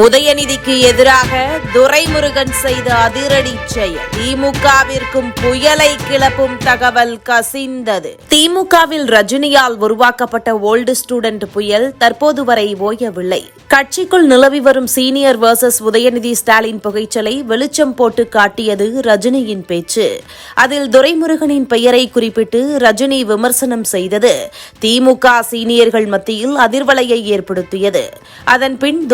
உதயநிதிக்கு எதிராக துரைமுருகன் செய்த அதிரடி செயல். திமுகவிற்கும் புயலை கிளப்பும் தகவல் கசிந்தது. திமுகவில் ரஜினியால் உருவாக்கப்பட்ட ஓல்டு ஸ்டூடெண்ட் புயல் தற்போது வரை ஓயவில்லை. கட்சிக்குள் நிலவி வரும் சீனியர் வர்சஸ் உதயநிதி ஸ்டாலின் புகைச்சலை வெளிச்சம் போட்டு காட்டியது ரஜினியின் பேச்சு. அதில் துரைமுருகனின் பெயரை குறிப்பிட்டு ரஜினி விமர்சனம் செய்தது. திமுக சீனியர்கள் மத்தியில் அதிர்வலையை ஏற்படுத்தியது. அதன் பின்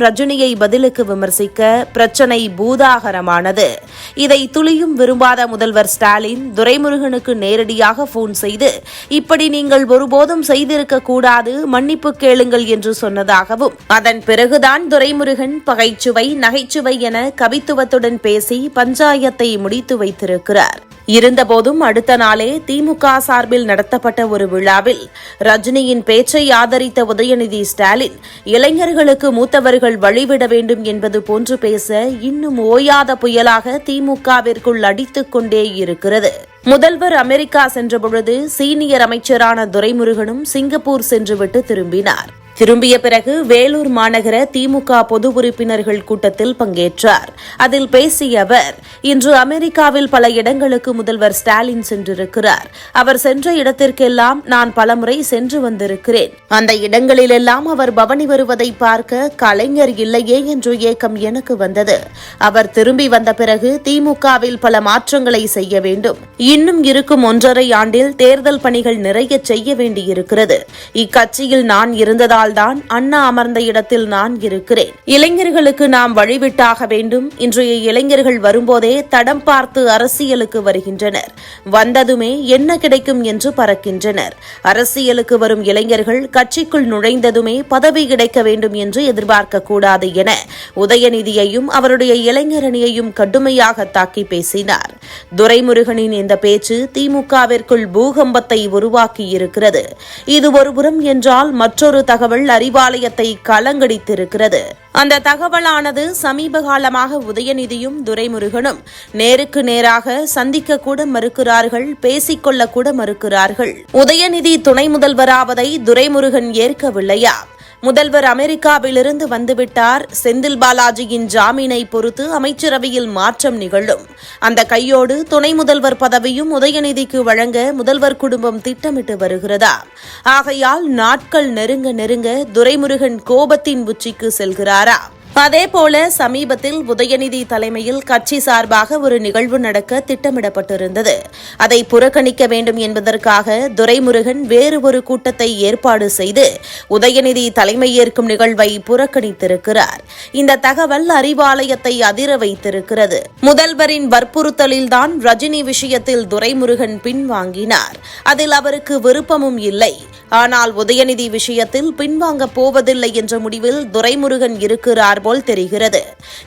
ரஜினியை பதிலுக்கு விமர்சிக்க பிரச்சனை பூதாகரமானது. இதை துளியும் விரும்பாத முதல்வர் ஸ்டாலின் துரைமுருகனுக்கு நேரடியாக போன் செய்து இப்படி நீங்கள் ஒருபோதும் செய்திருக்க கூடாது மன்னிப்பு கேளுங்கள் என்று சொன்னதாகவும் அதன் பிறகுதான் துரைமுருகன் பகைச்சுவை நகைச்சுவை என கவித்துவத்துடன் பேசி பஞ்சாயத்தை முடித்து வைத்திருக்கிறார். இருந்தபோதும் அடுத்த நாளே திமுக சார்பில் நடத்தப்பட்ட ஒரு விழாவில் ரஜினியின் பேச்சை ஆதரித்த உதயநிதி ஸ்டாலின் இளைஞர்களுக்கு மூத்தவர்கள் வழிவிட வேண்டும் என்பது போன்று பேச இன்னும் ஓயாத புயலாக திமுகவிற்குள் அடித்துக் கொண்டே இருக்கிறது. முதல்வர் அமெரிக்கா சென்றபொழுது சீனியர் அமைச்சரான துரைமுருகனும் சிங்கப்பூர் சென்றுவிட்டு திரும்பினார். திரும்பிய பிறகு வேலூர் மாநகர திமுக பொது உறுப்பினர்கள் கூட்டத்தில் பங்கேற்றார். அதில் பேசிய அவர் இன்று அமெரிக்காவில் பல இடங்களுக்கு முதல்வர் ஸ்டாலின் சென்றிருக்கிறார். அவர் சென்ற இடத்திற்கெல்லாம் நான் பலமுறை சென்று வந்திருக்கிறேன். அந்த இடங்களிலெல்லாம் அவர் பவனி வருவதை பார்க்க கலைஞர் இல்லையே என்று ஏக்கம் எனக்கு வந்தது. அவர் திரும்பி வந்த பிறகு திமுகவில் பல மாற்றங்களை செய்ய வேண்டும். இன்னும் இருக்கும் ஒன்றரை ஆண்டில் தேர்தல் பணிகள் நிறைய செய்ய வேண்டியிருக்கிறது. இக்கட்சியில் நான் இருந்ததால் தான் அண்ணா அமர்ந்த இடத்தில் நான் இருக்கிறேன். இளைஞர்களுக்கு நாம் வழிவிட்டாக வேண்டும். இன்றைய இளைஞர்கள் வரும்போதே தடம் பார்த்து அரசியலுக்கு வருகின்றனர். வந்ததுமே என்ன கிடைக்கும் என்று பறக்கின்றனர். அரசியலுக்கு வரும் இளைஞர்கள் கட்சிக்குள் நுழைந்ததுமே பதவி கிடைக்க வேண்டும் என்று எதிர்பார்க்க கூடாது என உதயநிதியையும் அவருடைய இளைஞரணியையும் கடுமையாக தாக்கி பேசினார். துரைமுருகனின் இந்த பேச்சு திமுகவிற்குள் பூகம்பத்தை உருவாக்கியிருக்கிறது. இது ஒருபுறம் என்றால் மற்றொரு தகவல் தகவல் அறிவாலயத்தை கலங்கடித்திருக்கிறது. அந்த தகவலானது சமீப காலமாக உதயநிதியும் துரைமுருகனும் நேருக்கு நேராக சந்திக்க கூட மறுக்கிறார்கள் பேசிக்கொள்ள கூட மறுக்கிறார்கள். உதயநிதி துணை முதல்வராவதை துரைமுருகன் ஏற்கவில்லையா? முதல்வர் அமெரிக்காவிலிருந்து வந்துவிட்டார். செந்தில் பாலாஜியின் ஜாமீனை பொறுத்து அமைச்சரவையில் மாற்றம் நிகழும். அந்த கையோடு துணை முதல்வர் பதவியும் உதயநிதிக்கு வழங்க முதல்வர் குடும்பம் திட்டமிட்டு வருகிறதா? ஆகையால் நாட்கள் நெருங்க நெருங்க துரைமுருகன் கோபத்தின் உச்சிக்கு செல்கிறாரா? அதேபோல சமீபத்தில் உதயநிதி தலைமையில் கட்சி சார்பாக ஒரு நிகழ்வு நடக்க திட்டமிடப்பட்டிருந்தது. அதை புறக்கணிக்க வேண்டும் என்பதற்காக துரைமுருகன் வேறு ஒரு கூட்டத்தை ஏற்பாடு செய்து உதயநிதி தலைமையேற்கும் நிகழ்வை புறக்கணித்திருக்கிறார். இந்த தகவல் அறிவாலயத்தை அதிர வைத்திருக்கிறது. முதல்வரின் வற்புறுத்தலில்தான் ரஜினி விஷயத்தில் துரைமுருகன் பின்வாங்கினார். அதில் அவருக்கு விருப்பமும் இல்லை. ஆனால் உதயநிதி விஷயத்தில் பின்வாங்கப் போவதில்லை என்ற முடிவில் துரைமுருகன் இருக்கிறார் போல் தெரிகிறது.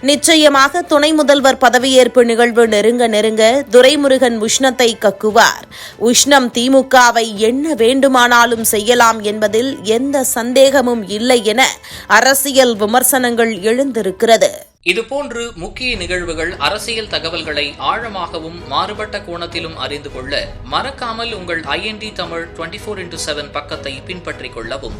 நிச்சயமாக துணை முதல்வர் பதவியேற்பு நிகழ்வு நெருங்க நெருங்க துரைமுருகன் உஷ்ணத்தை கக்குவார். உஷ்ணம் திமுகவை என்ன வேண்டுமானாலும் செய்யலாம் என்பதில் எந்த சந்தேகமும் இல்லை என அரசியல் விமர்சனங்கள் எழுந்திருக்கிறது. இதுபோன்று முக்கிய நிகழ்வுகள் அரசியல் தகவல்களை ஆழமாகவும் மாறுபட்ட கோணத்திலும் அறிந்து கொள்ள மறக்காமல் உங்கள் IND Tamil twenty four into seven பக்கத்தை பின்பற்றிக் கொள்ளவும்.